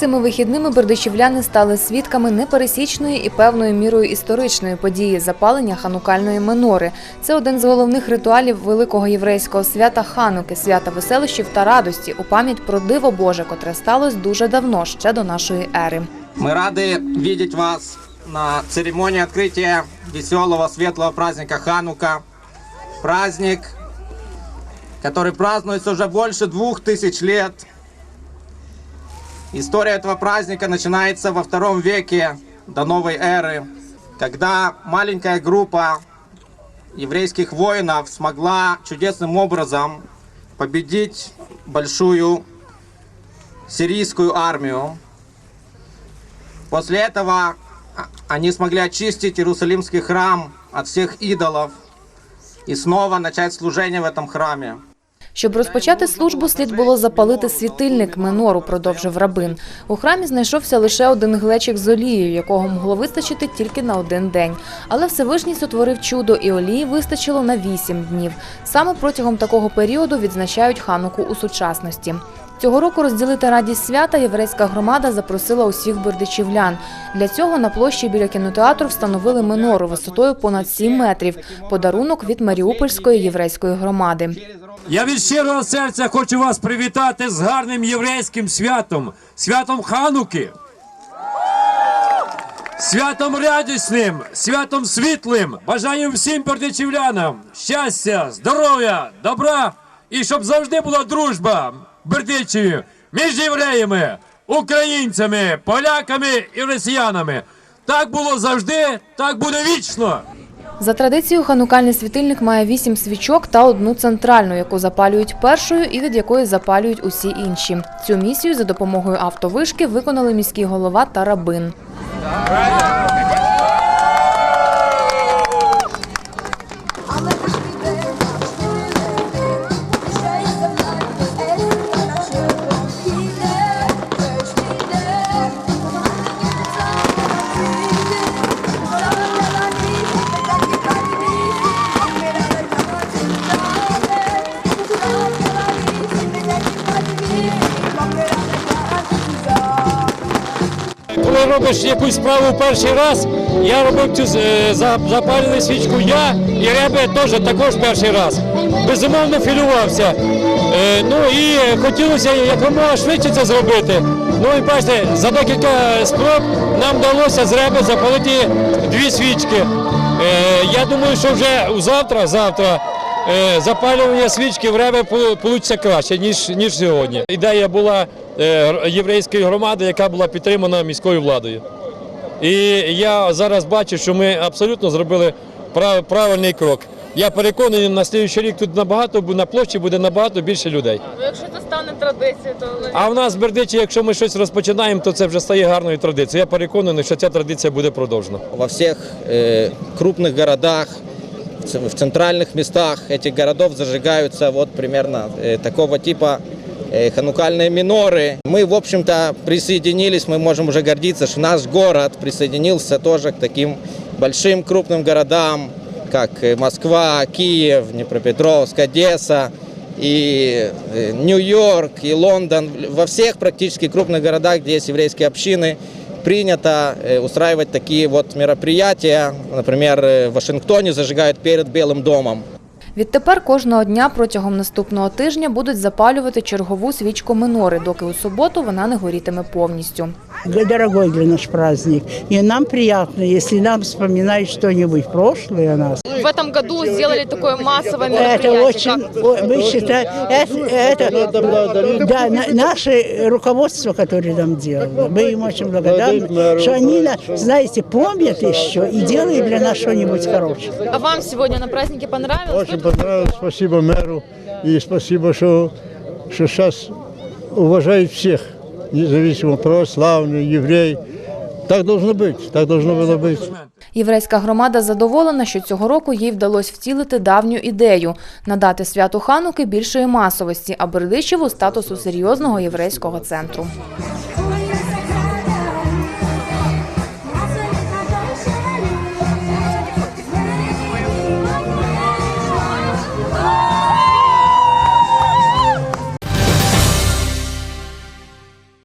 Цими вихідними бердичівляни стали свідками непересічної і певною мірою історичної події запалення ханукальної менори. Це один з головних ритуалів великого єврейського свята Хануки, свята веселощів та радості у пам'ять про диво Боже, котре сталося дуже давно, ще до нашої ери. Мы рады видеть вас на церемонии открытия веселого, светлого праздника Ханука. Праздник, который празднуется уже больше двух тысяч лет. История этого праздника начинается во втором веке до новой эры, когда маленькая группа еврейских воинов смогла чудесным образом победить большую сирийскую армию. После этого они смогли очистить Иерусалимский храм от всех идолов и снова начать служение в этом храме. Щоб розпочати службу, слід було запалити світильник менору, продовжив рабин. У храмі знайшовся лише один глечик з олією, якого могло вистачити тільки на один день. Але Всевишній сотворив чудо, і олії вистачило на вісім днів. Саме протягом такого періоду відзначають хануку у сучасності. Цього року розділити радість свята єврейська громада запросила усіх бердичівлян. Для цього на площі біля кінотеатру встановили менору висотою понад 7 метрів. Подарунок від Маріупольської єврейської громади. Я від щирого серця хочу вас привітати з гарним єврейським святом, святом Хануки. Святом радісним, святом світлим. Бажаю всім бердичівлянам щастя, здоров'я, добра і щоб завжди була дружба Бердичеві між євреями, українцями, поляками і росіянами. Так було завжди, так буде вічно. За традицією, ханукальний світильник має вісім свічок та одну центральну, яку запалюють першою і від якої запалюють усі інші. Цю місію за допомогою автовишки виконали міський голова та рабин. Коли робиш якусь справу перший раз, я робив цю е, за- запалювали свічку я і Ребе теж також перший раз. Безумовно філювався. Е, ну і хотілося якомога швидше це зробити. Ну і бачите, за декілька спроб нам вдалося з Ребе запалити дві свічки. Е, я думаю, що вже завтра, завтра запалювання свічки в Ребе вийде краще, ніж, ніж сьогодні. Ідея була е, єврейської громади, яка була підтримана міською владою. І я зараз бачу, що ми абсолютно зробили прав- правильний крок. Я переконаний, на слідуючий рік тут набагато бу- на площі буде набагато більше людей. Якщо це стане традицією, то А в нас в Бердичі, якщо ми щось розпочинаємо, то це вже стає гарною традицією. Я переконаний, що ця традиція буде продовжена. Во всех э, крупных городах, в центральных местах этих городов зажигаются вот примерно э, такого типа э, ханукальные миноры. Мы, в общем-то, присоединились, мы можем уже гордиться, что наш город присоединился тоже к таким большим крупным городам, как э, Москва, Киев, Днепропетровск, Одесса и Нью-Йорк, и Лондон. Во всех практически крупных городах, где есть еврейские общины, принято э, устраивать такие вот мероприятия. Например, э, в Вашингтоне зажигают перед Белым домом. Відтепер кожного дня протягом наступного тижня будуть запалювати чергову свічку минори, доки у суботу вона не горітиме повністю. дорогой для наш праздник. И нам приятно, если нам вспоминают что-нибудь прошлое о нас. в этом году сделали такое массовое Это мероприятие. очень, Как? о, мы считаем, это, это да, на- наше руководство, которое нам делало, мы им очень благодарны, что они, на- знаете, помнят еще и делают для нас что-нибудь хорошее. А вам сегодня на празднике понравилось? Очень понравилось. Спасибо мэру. И спасибо, что, что сейчас уважают всех, независимо православный, еврей. Так должно быть, так должно было быть. Єврейська громада задоволена, що цього року їй вдалося втілити давню ідею – надати святу Хануки більшої масовості, а Бердичеву – статусу серйозного єврейського центру. Ой,